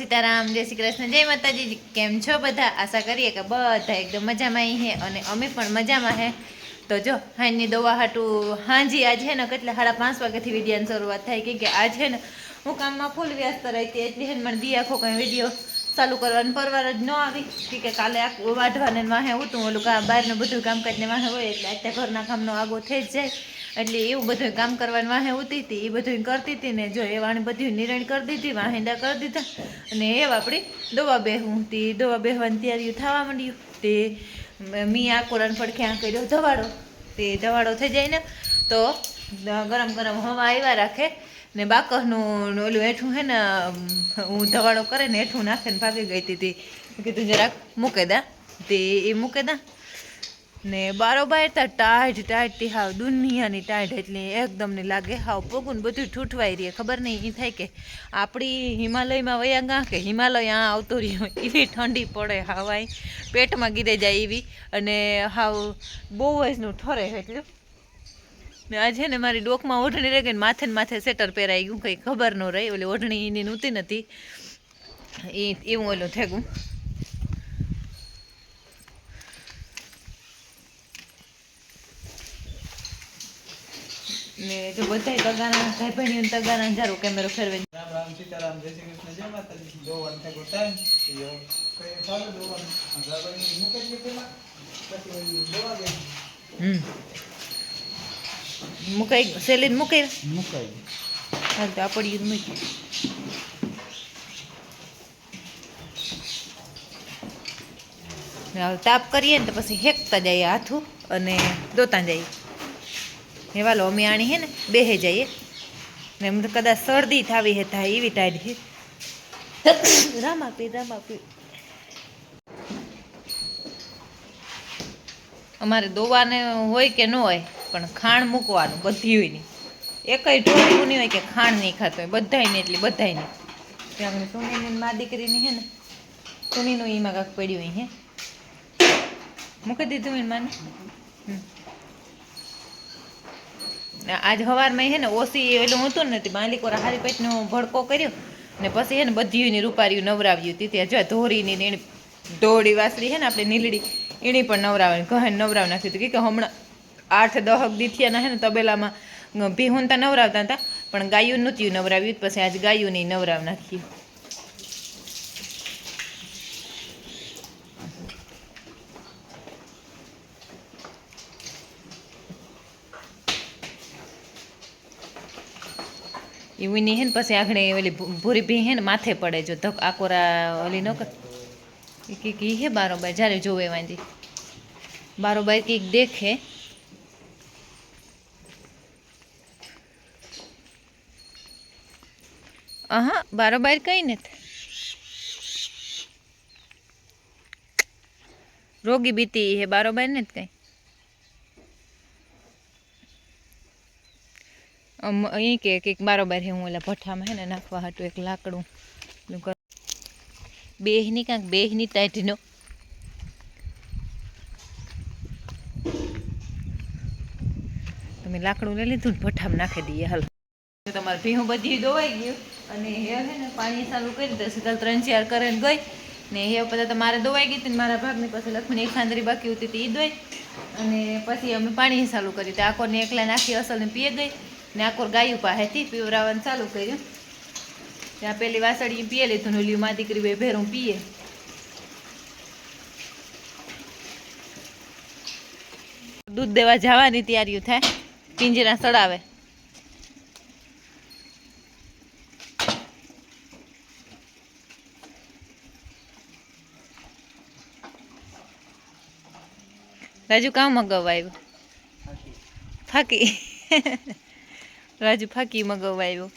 સીતારામ, જય શ્રી કૃષ્ણ, જય માતાજી, કેમ છો બધા? આશા કરીએ કે બધા એકદમ મજામાં હે અને અમે પણ મજામાં હે. તો જો, હાંજની દવા હાટું હાંજી, આજે હે ને કેટલા સાડા પાંચ વાગ્યાથી વિડિયાની શરૂઆત થાય કે આજે હે ને હું કામમાં ફૂલ વ્યસ્ત રહી હતી એટલે હે મને દી આખો કંઈ વીડિયો ચાલુ કરવાનું પરવાર જ ન આવી. કે કાલે આખું વાઢવાને વાહે ઉતું ઓલું બહારનું બધું કામ કરીને વાહે હોય એટલે અત્યારે ઘરના કામનો આગો થઈ જ જાય. એટલે એવું બધું કામ કરવાનું વાહે ઉતી હતી એ બધું કરતી હતી ને જો એ વાણી બધું નિર્ણય કરી દીધી વાહેંડા કરી દીધા. અને એ આપણી દવા બેહું તે દવા બેહવાની તૈયારીઓ થવા માંડ્યું. તે મી આ કોરાન આ કર્યો ધવાડો. તે ધવાડો થઈ જાય ને તો ગરમ ગરમ હવા આવ્યા રાખે ને બાકસનું ઓલું હેઠું હે ને, હું ધવાડો કરે ને હેઠું નાખે ને ભાગી ગઈ હતી કીધું જરાક મૂકે દા. તે એ મૂકે દા. ને બારોબાર તા ટાઈટથી હાવ દુનિયાની ટાઢ એટલે એકદમ ને લાગે હાવ પગું બધું ઠૂઠવાઈ રહે. ખબર નહીં એ થાય કે આપણી હિમાલયમાં વયા ગા કે હિમાલય આ આવતો રહ્યો એવી ઠંડી પડે હવાય. પેટમાં ગીરે જાય એવી અને હાવ બહુ જ નું ઠરે એટલું. ને આજે ને મારી ડોકમાં ઓઢણી રહી ગઈ ને માથે ને માથે સેટર પહેરાઈ ગયું, કંઈ ખબર ન રહી. ઓલી ઓઢણી એની નહોતી નથી એ એવું ઓલું થઈ ગયું ને જો બધાય તગાના ભાઈ તગાના જારો કેમેરો ફેરવે રામ રામ સીતારામ જય શ્રી કૃષ્ણ જય માતાજી. દોવાનું થાય ટાઈમ કઈ ફાવે દોવાનું અંધારાની મૂકે જ પેલા પછી ઓલી દોવા હમ. મુકાઈ સેલીન મુકાઈ મુકાઈ હાલ તો મૂકી તાપ કરીએ ને તો પછી હેકતા જઈએ હાથું અને દોતા જઈએ. હેવાલો અમે આણી હે ને બેહે જઈએ. ને એમ કદાચ શરદી થાવી હે, થાય એવી ટાઈડ છે રામ આપી રામ આપી. અમારે દોવાને હોય કે ન હોય, પણ ખાણ મૂકવાનું, બધી હોય નહીં. એકય ટોળું નહીં હોય કે ખાણ નહીં ખાતો હોય, બધાયને બધાય નહીં ત્યાં સુનીની મા દીકરીની હે ને, સુનીનું એમાં કાંક પડ્યું હોય હે. મૂકી દીધું એને માને? હમ. આજ સવારમાં હે ને ઓસી એલું હતું ને તે હારી પેટનો ભડકો કર્યો ને પછી હે ને બધીની રૂપારીયું નવરાવ્યું હતી. ત્યાં જો ધોરીની ને એની દોડી વાસળી હે ને આપણે નીલડી, એની પણ નવરાવવાની કહે નવરાવ નાખ્યું હતું. કે હમણાં આઠ દહક દીથિયાના હે ને તબેલામાં ભીહુનતા નવરાવતા હતા, પણ ગાયું નહોતું નવરાવ્યું, પછી આજ ગાયું નહીં નવરાવ નાખ્યું એવીની હે ને પછી આગળ ઓલી ભૂરી ભી હે ને માથે પડે જો ધક આકોરા ઓલી ન એ કે કી હે બારોબાર જ્યારે જોવે વાંધી. બારોબાર કંઈક દેખે. અહા, બારોબાર કંઈ નથી રોગી બીતી હે બારોબાર નથી કઈ. અહીં કે કંઈક બારોબાર હે હું ઓલા ભઠ્ઠામાં હે ને નાખવા હતું એક લાકડું. બેહની કાંક બેહની ટાઈટનો તમે લાકડું લઈ લીધું ને ભઠ્ઠામાં નાખી દઈએ, હાલ. તમારે ભીહું બધી દોવાઈ ગયું અને હે હે ને પાણી ચાલુ કરી દે, સીધા ત્રણ ચાર કરે ને ગઈ ને એ બધા તમારે દોવાઈ ગઈ હતી મારા ભાગની પાસે લક્ષ્મીની એક ખાંદરી બાકી હતી એ દોઈ અને પછી અમે પાણી ચાલુ કરી. તે ને એકલા નાખી, અસલને પીએ ગઈ. ને આકોર ગાયું પાસેથી પીવરાવવાનું ચાલુ કર્યું. ત્યાં પેલી વાસળી પીએ લીધું ને ઓલી મા દીકરી બે ભેરું પીએ. દૂધ દેવા જવાની તૈયારીઓ થાય. પિંજરા સડાવે. રાજુ કામ મગાવવા આવ્યો? ફાકી. રાજુ ફાકી આવ્યો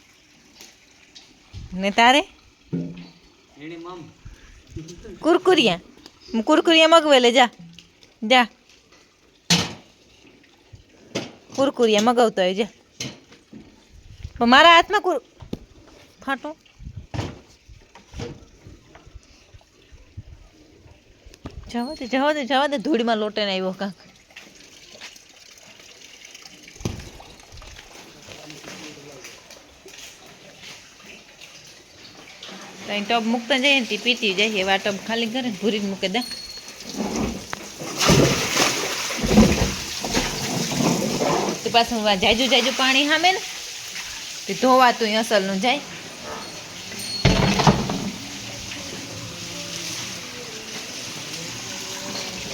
ને તારે? કુરકુરિયા. કુરકુરિયા મગવે જા. જા. કુરકુરિયા મગાવતો હોય, જા. મારા હાથમાં કુર ફાટો. જવા દે જવા દે જવા દે. ધૂળીમાં લોટે આવ્યો કાંક. અહીં ટબ મૂકતા જઈએ ને તે પીતી જાય એવા ટબ ખાલી કરે ને ભૂરીને મૂકે દે. તો પાછું જાજુ જાજુ પાણી સામે ને તે ધોવાતું અસલનું જાય.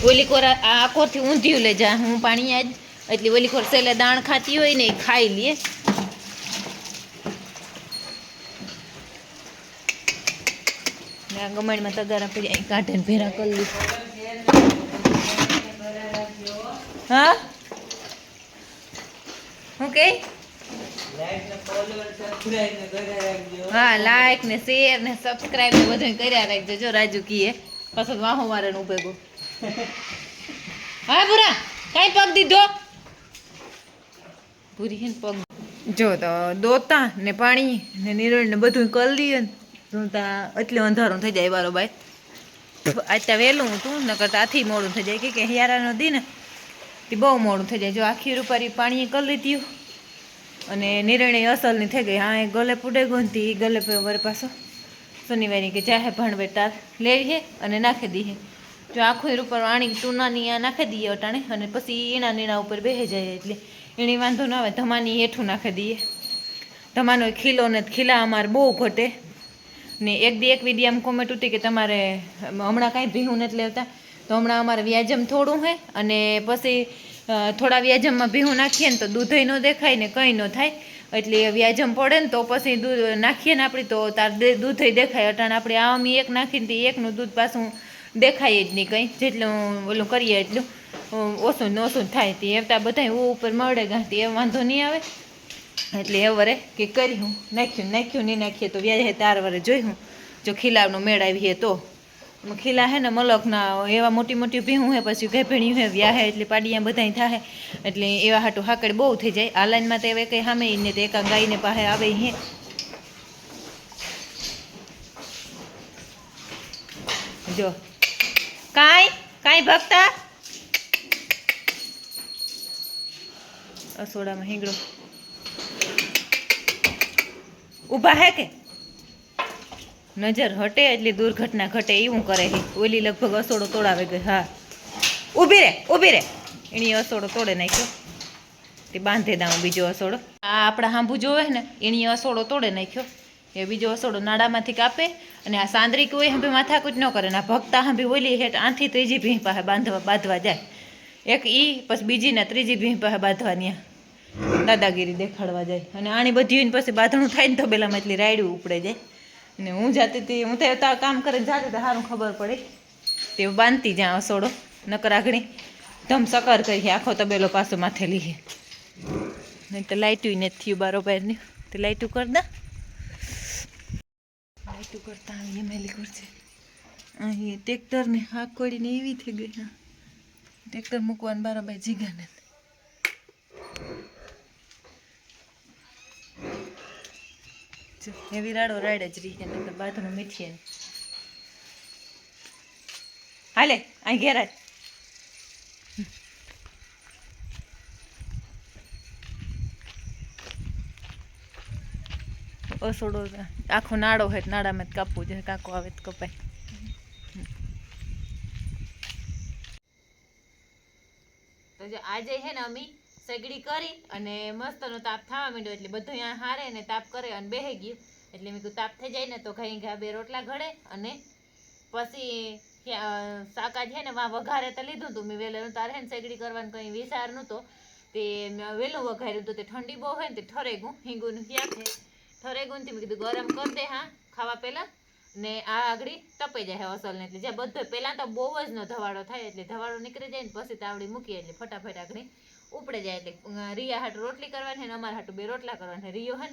ઓલી કોર આ આખોથી ઊંધિયું લે જા, હું પાણી આજ. એટલે ઓલી કોર સેલે દાણ ખાતી હોય ને એ ખાઈ લે. ગમણમાં તગારા પડી અહીં કાઢે ભેરા કરી લીધું હા? હું કે? હા લાઈક ને શેર ને સબસ્ક્રાઇબ ને બધું કર્યા રાખજો. જો રાજુ કીએ પછી વાહો મારે નું હા પૂરા કાંઈ પગ દીધો? પૂરી હે પગ. જો તો દોતા ને પાણી ને નિરણ ને બધું કરી લઈએ ને. તો તા એટલે અંધારું થઈ જાય બારો બાય. આજ ત્યાં વહેલું હતું ન કરતા આથી મોડું થઈ જાય. કે હિયારાનો દી ને તે બહુ મોડું થઈ જાય. જો આખી રૂપારી પાણી કરી લીધી અને નિર્ણય અસલની થઈ ગઈ. હા, એ ગલે પુડે ગોંધી ગલે વરે વર પાછો. શનિવારી કે જાહે ભણવે તાર. લેવીએ અને નાખી દઈએ જો આખું ઉપર આણી ટૂનાની આ નાખી દઈએ અટાણે. અને પછી એના નીણા ઉપર બેસી જાય એટલે એની વાંધો ન આવે. ધમાની હેઠું નાખી દઈએ ધમાનો ખીલો ને ખીલા અમારે બહુ ઘટે. ને એક દી એક વીડિયો આમ કોમેન્ટ હતી કે તમારે હમણાં કાંઈ ભીહું નથી લેવતા. તો હમણાં અમારે વ્યાજમ થોડું હે, અને પછી થોડા વ્યાજમમાં ભીહું નાખીએ ને તો દૂધય ન દેખાય ને કંઈ ન થાય. એટલે વ્યાજમ પડે ને તો પછી દૂધ નાખીએ ને આપણી તો તાર દૂધય દેખાય. અટાણ આપણે આમ એક નાખીને તે એકનું દૂધ પાછું દેખાય જ નહીં કંઈ. જેટલું ઓલું કરીએ એટલું. ઓછું ને ઓછું થાય તે. એવતા બધા ઉપર મળે ગાંધી એ વાંધો નહીં આવે. એટલે એ વરે કે કરી હું, નાખ્યું નાખ્યું નહીં નાખીએ તો વ્યાજે તાર વરે હું, જો ખીલાવનો મેળ આવીએ તો. ખીલા હે ને મલકના એવા મોટી મોટી ભીહું હે, પછી ગભેણ્યું હે વ્યાહે એટલે પાડીયા બધાય થાય એટલે એવા હાટું હાકડ બહુ થઈ જાય. આ લાઈનમાં તો હવે કંઈ સામે ને તો એકા ગાયને પાસે આવે હે. જો. કાંઈ કાંઈ ભક્તા? અસોડામાં હિંગડો. ઊભા હે કે? નજર હટે એટલે દુર્ઘટના ઘટે એવું કરે છે ઓલી લગભગ અસોડો તોડાવે ગઈ, હા. ઊભી રે ઊભી રે. એની અસોડો તોડે નાખ્યો. તે બાંધે દાઉં બીજો અસોડો. આ આપણા હાંભુ જોવે ને, એની અસોડો તોડે નાખ્યો. એ બીજો અસોડો નાડામાંથી કાપે અને આ સાંદરી કોઈ હાંભી માથાકૂટ ન કરે ને આ ભક્તા હાંભી ઓલી હેઠ આથી ત્રીજી ભીં પાસે બાંધવા બાંધવા જાય. એક ઈ, પછી બીજીને ત્રીજી ભીં પાસે બાંધવાની દાદાગીરી દેખાડવા જાય. અને આણી બધી હોય પછી બાંધણું થાય ને તો પેલામાં એટલી રાયડું ઉપડે જાય. અને હું જાતી હતી, હું તો કામ કરીને જાતી તો સારું ખબર પડે. તે બાંધતી જ્યાં અસોડો, નકર આગળી ધમ સકર કરી આખો તબેલો પાછો માથે લીહે. નહીં તો લાઇટું નથી થયું બારોબારની તો લાઇટું કર દા. લાઇટું કરતા આવીએ મેલી કરશે અહીં ટ્રેક્ટરને હાક કોડીને એવી થઈ ગઈ, હા. ટ્રેક્ટર મૂકવાનું બારોબાઈ જીગા નથી જો વિરાડો રાડો જ રહી એને તો બાથનું મીઠીએ હાલે, અહીં ઘેર. ઓસોડો આખો નાડો હોય નાડામાં જ કાપવું જોઈએ, કાકો આવે તો કપાય. તો આજે હે ને અમી સગડી કરી અને મસ્તનો તાપ થવા માંડ્યો એટલે બધું અહીંયા હારે ને તાપ કરે અને બેહી ગયું. એટલે મેં કીધું, તાપ થઈ જાય ને તો ઘાઈ ઘા બે રોટલા ઘડે અને પછી શાકા છે ને, વાં વઘારે તો લીધું હતું મેં વહેલું તારે ને સગડી કરવાનું કંઈ વિચાર નહોતો. તે મેં વહેલું વઘાર્યું હતું તે ઠંડી બહુ હોય ને તે ઠરેગું, હિંગુનું ક્યાં છે? ઠરેગું તે મેં કીધું, ગરમ કરી દે, હા, ખાવા પહેલાં. ને આ આગળ તપાઈ જાય અસલને એટલે. જ્યાં બધો પહેલાં તો બહુ જ નો ધવાડો થાય એટલે ધવાડો નીકળી જાય ને પછી તાવડી મૂકીએ એટલે ફટાફટ આગળ. ઉપડે જાય એટલે રિયા હાટું રોટલી કરવાની ને અમારા હાટું બે રોટલા કરવાના રિયો હે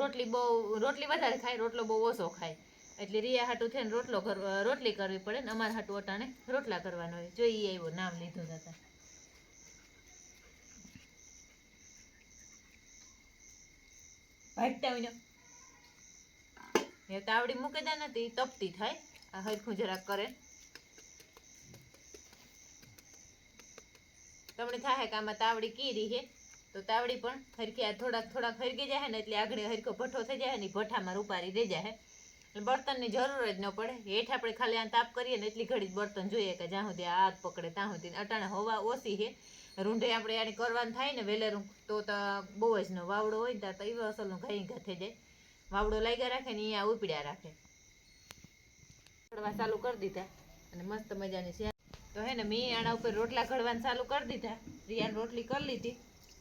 રોટલી બહુ, રોટલી વધારે ખાય, રોટલો બહુ ઓછો ખાય. એટલે રિયા હાટું થઈને રોટલો રોટલી કરવી પડે ને અમારા હાટું અટાણે રોટલા કરવાનો હોય. જો એ આવ્યો નામ લીધું હતા ભાગતા હોય ને. તાવડી મૂકી તપતી થાય. આ હરખું જરાક કરે. તમને થાય કે આમાં તાવડી કીરી છે તો તાવડી પણ હરખી આ થોડાક થોડાક હરકી જાય ને એટલે આગળ હરખો ભઠ્ઠો થઈ જાય ને ભઠ્ઠામાં રૂપારી રહી જાય એટલે બર્તનની જરૂર જ ન પડે. હેઠ આપણે ખાલી આ તાપ કરીએ ને એટલી ઘડી જ બર્તન જોઈએ કે જ્યાં સુધી આગ પકડે, ત્યાં સુધી. અટાણે હવા ઓછી છે રૂંઢે આપણે આને કરવાનું થાય ને વેલેરું તો બહુ જ ન વાવડો હોય ને તો એવા અસલનું ઘાઈ ઘા થઈ જાય. વાવડો લાગ્યા રાખે ને અહીંયા ઉપડ્યા રાખે. ઘડવા ચાલુ કરી દીધા અને મસ્ત મજાની તો હે ને મેં આના ઉપર રોટલા ઘડવાનું ચાલુ કરી દીધા. રિયાને રોટલી કરી લીધી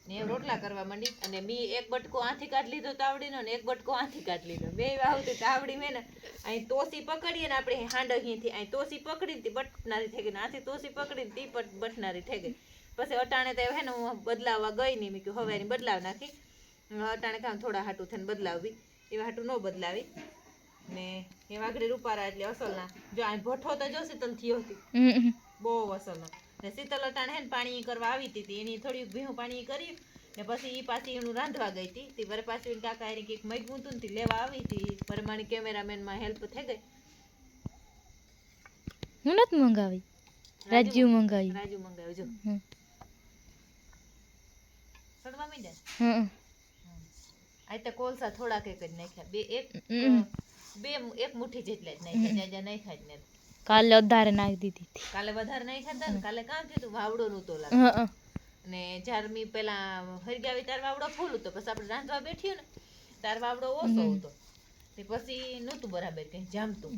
ને એ રોટલા કરવા માંડી અને મેં એક બટકો આથી કાઢી લીધો તાવડીનો ને એક બટકો આથી કાઢી લીધો. બે વાવતી તાવડી મેં ને અહીં તોસી પકડીએ ને આપણે હાંડ અહીંથી અહીં તોસી પકડી તી, બટનારી થઈ ગઈ આથી તોસી પકડી તી બટનારી થઈ ગઈ. પછી અટાણે તો હે ને હું બદલાવવા ગઈ નહીં, મેં કહ્યું હવે એની બદલાવ નાખી. અટાણે કામ થોડા હાટું થઈને બદલાવવી. એવા હાટું ન બદલાવી. ને એ વાઘડી રૂપારા એટલે અસલના. જો આ ભઠ્ઠો તો જોશે તને થયો હતી બહુ અસલ ને શીતલ અટાણ હે ને પાણી કરવા આવી હતી એની થોડીક ભીહું પાણી કર્યું ને પછી એ પાછી એનું રાંધવા ગઈ હતી તે વરે પાછું એની કાકા એને કંઈક મગ્યું હતું ને લેવા આવી હતી. પરમાણી કેમેરામેનમાં હેલ્પ થઈ ગઈ. હું નથી મંગાવી? રાજુ મંગાવી. રાજુ મંગાવી જો. સડવા માંડ્યા હં. આ તો કોલસા થોડાક એક જ નાખ્યા. બે એક બે એક મુઠ્ઠી જેટલા જ નાખ્યા. જ્યાં જ્યાં નાખ્યા જ ને કાલે અધારે નાખી દીધી હતી. કાલે વધારે નાખ્યા હતા ને કાલે કાં કીધું વાવડો લાગે હં, હં. ને જ્યારે મેં પેલા હરગાવી ત્યારે વાવડો ફૂલ હતો પછી આપણે રાંધવા બેઠ્યું ને ત્યારે વાવડો ઓછો હતો. તે પછી નહોતું બરાબર કઈ જામતું.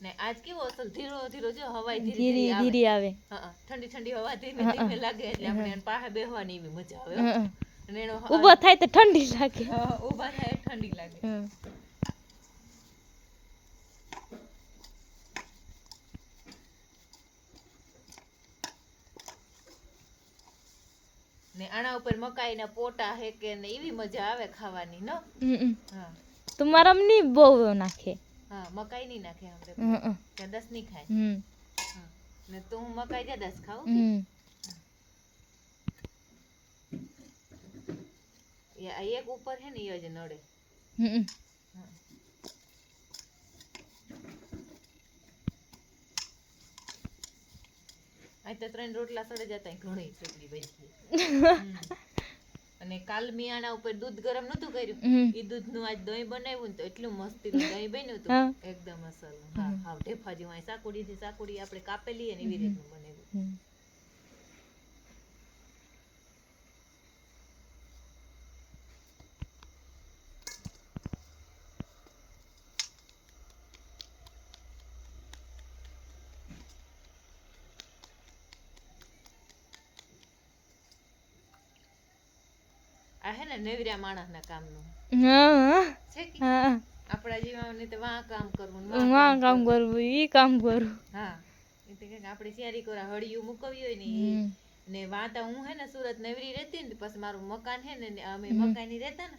ને આજ કેવો અસલ ધીરો ધીરો જો હવાય ધીરે ધીરે આવે. હા ઠંડી ઠંડી હવા ધીમે ધીમે લાગે એટલે આપણે પાસે બેહવાની એવી મજા આવે અને ઊભો થાય તો ઠંડી લાગે. હા, ઊભા થાય ઠંડી લાગે. ને આના ઉપર મકાઈના પોટા હે કે ને એવી મજા આવે ખાવાની ન હમ, હમ. હા તો મારા મમ્મી બહુ નાખે હા મકાઈ ની નાખે આપણે હં, હં. દસની ખાય હમ. ને તો હું મકાઈ જ્યાં દસ ખાઉં હમ. એ એક ઉપર છે ને એ જ નડે હમ. હા. આ તો ત્રણ રોટલા સડે જતા ઘણી ચટણી બની અને કાલ મેં આના ઉપર દૂધ ગરમ નતું કર્યું. એ દૂધનું આજ દહીં બનાવ્યું તો એટલું મસ્ત દહીં બન્યું. હતું. એકદમ અસલ. હા હા ઢેફા જેવું સાકુડી થી સાકુડી આપણે કાપેલી અને એવી રીતનું બનાવ્યું. આ હે ને નેવર્યા માણસના કામનું. હા હા. આપણા જીવન તો વાં કામ કરવું વાં કામ કરવું. ઈ કામ કરવું હા. એટલે કે આપણે શિયારી કરા હળિયું મુકવી હોય ને. ને વાતા હું હે ને સુરત નેવરી રહેતી ને પછી મારું મકાન હે ને અમે મકાની રહેતા ને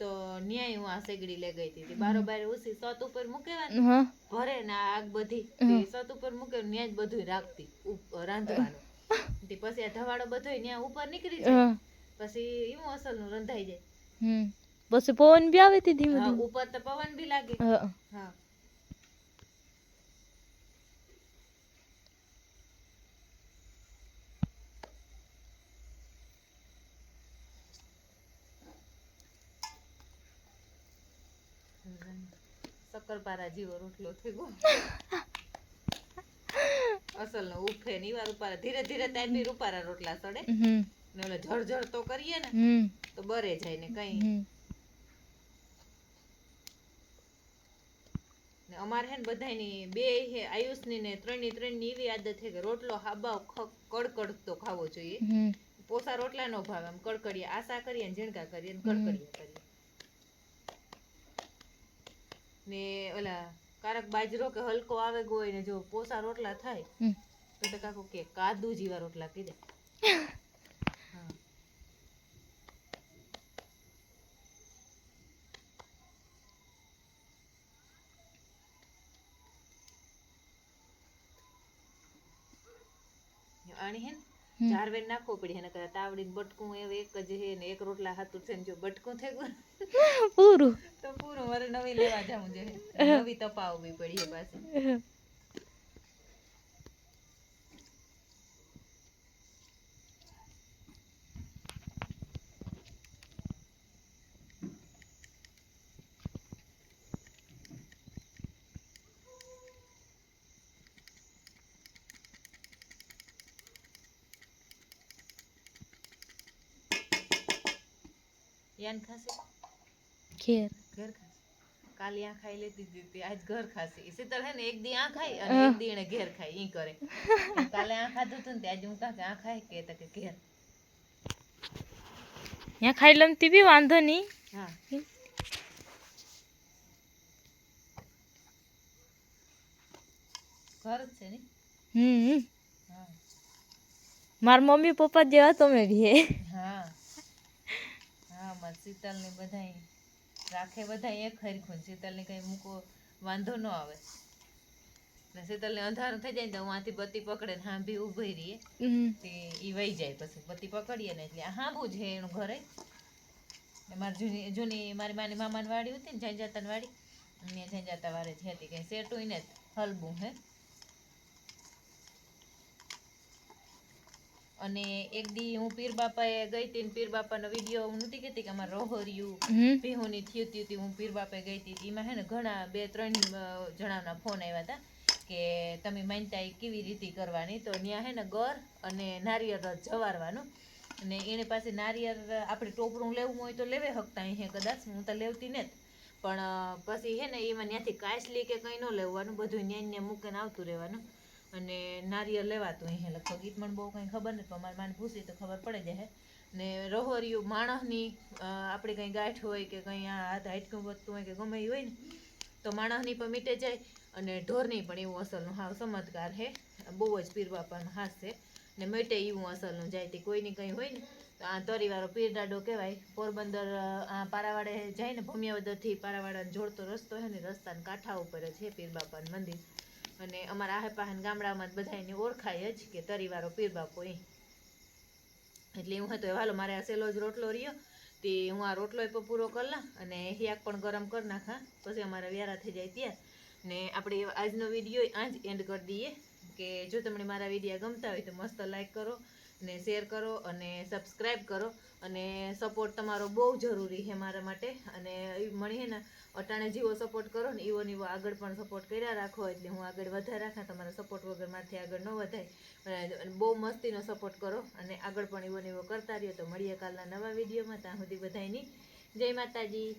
તો ન્યાય હું આ સેગડી લઈ ગઈ હતી. બારોબાર ઉસી સત ઉપર મૂકેવાની. ભરે ને આગ બધી. સત ઉપર મૂકે ન્યાય જ બધું રાખતી રાંધવાનું. પછી આ ધવાડો બધો ન્યા ઉપર નીકળી જાય. પછી અસલનું રંધાઈ જાય. હમ. પછી પવન બી આવે તે ધીમે ધીમે. ઉપર તો પવન બી લાગે. હા. શક્કરપારા જેવો રોટલો થઈ ગયો અસલ નો ઉફે ને ઉપારા ધીરે ધીરે તાપી રૂપારા રોટલા સડે. હમ. ને ઓલા જળજળ તો કરીએ ને તો બરે જાય ને કઈ. ને અમારે હે ને બધાયની બે હે આયુષની ને ત્રણની ત્રણની એવી આદત છે કે રોટલો હાબાવ કડકડ કડકડતો ખાવો જોઈએ. પોસા રોટલા નો ભાવે આમ કડકડીએ આશા કરીએ ને ઝીણકા કરીએ ને કડકડિયા કરીએ. ને ઓલા કારક બાજરો કે હલકો આવે ગોય ને જો પોસા રોટલા થાય તો કાકો કે કાદુ જેવા રોટલા કીધે. આની હે ને ચાર વેર નાખવો પડે એને કદાચ તાવડીને બટકું એવું એક જ હે ને એક રોટલા હાથું છે ને જો બટકું થઈ ગયું. પૂરું. તો પૂરું મારે નવી લેવા જવું જોઈએ નવી તપાવવી પડી એ પાછી. યાન ખાશે? ઘેર. ઘર ખાશે? કાલે આ ખાઈ લેતી હતી તે આજ ઘર ખાશે. એ શીતલ હે ને એક દી આ ખાય અને એક દી એને ઘેર ખાય ઈ કરે. કાલે આ ખાધું હતું ને તે આજે હું કાં કે આ ખાય કે તો કે ઘેર. ત્યાં ખાઈ લમતી બી વાંધો નહીં. હા. ઘર જ છે ને? હમ. હા. મારા મમ્મી પપ્પા જેવા તમે બી હે. હા શીતલને મારે શીતલ ને બધા રાખે બધા એક હરખું શીતલ ને કઈ મૂકો વાંધો ન આવે. ને શીતલ ને અંધારું થઈ જાય ને તો હું આથી બત્તી પકડે ને હાંભી ઊભી રહીએ તે ઈ વહી જાય પછી. બત્તી પકડીએ ને એટલે હાંભું છે એનું ઘરે. ને મારી જૂની જૂની મારી માની મામાની વાડી હતી ને જય જાતાની વાડી. ને જય જાતા વારે જ હતી. કઈ સેટું ને હલબું હે. અને એક દી હું પીર બાપાએ ગઈ હતી પીર બાપાનો વીડિયો હું નહોતી કહેતી કે અમારે રોહર્યું ભેહુની થયું હતી હું પીર બાપા ગઈ હતી એમાં હે ને ઘણા બે ત્રણ જણાના ફોન આવ્યા હતા કે તમે માનતા એ કેવી રીતે કરવાની? તો ત્યાં હે ને ગર અને નારિયેળ જવારવાનું. અને એની પાસે નારિયેળ આપણે ટોપરું લેવું હોય તો લેવે હકતા અહીંયા કદાચ હું તો લેવતી ને પણ પછી હે ને એમાં ત્યાંથી કાચલી કે કંઈ ન લેવાનું બધું ન્યાય ને મૂકીને આવતું રહેવાનું. અને નારિયેળ લેવાતું અહીં. લગભગ ગીત મને બહુ કંઈ ખબર નથી, પણ મારી પૂછી તો ખબર પડે જાય ને રહોરિયું માણસની આપણે કંઈ ગાંઠ હોય કે કંઈ આ હાથ હાઈટકું વધતું હોય કે ગમે એ હોય ને, તો માણસની પણ મીટે જાય અને ઢોરની પણ એવું અસલનું હાવ ચમત્કાર હે. બહુ જ પીર બાપાનો હાથ છે. ને મીટે એવું અસલનું જાય તે કોઈની કંઈ હોય ને, તો આ તરીવાળો પીર દાડો કહેવાય. પોરબંદર આ પારાવાડે જાય ને ભૂમિયાવદરથી પારાવાડાને જોડતો રસ્તો છે ને રસ્તાના કાંઠા ઉપર જ છે પીર મંદિર. અને અમારા આહે ગામડામાં બધા એને ઓળખાય જ કે તરીવાળો પીરબાપો એ એટલે હું હતો હાલો મારે આ સેલો જ રોટલો રહ્યો, તે હું આ રોટલો પણ પૂરો કરી લા અને હિયાક પણ ગરમ કરી નાખા, પછી અમારા વ્યારા થઈ જાય ત્યાં ને આપણે આજનો વીડિયો આ જ એન્ડ કરી દઈએ, કે જો તમને મારા વિડીયા ગમતા હોય તો મસ્ત લાઈક કરો ને શેર કરો અને સબસ્ક્રાઈબ કરો અને સપોર્ટ તમારો બહુ જરૂરી છે મારા માટે. અને મળી હે ને, અટાણે જીવો સપોર્ટ કરો ને, એવો નીવો આગળ પણ સપોર્ટ કર્યા રાખો. એટલે હું આગળ વધારે રાખા તમારા સપોર્ટ વગર માથે આગળ ન વધાય. બહુ મસ્તીનો સપોર્ટ કરો અને આગળ પણ એવો નીવો કરતા રહ્યો. તો મળીએ કાલના નવા વિડીયોમાં. ત્યાં સુધી બધાની જય માતાજી.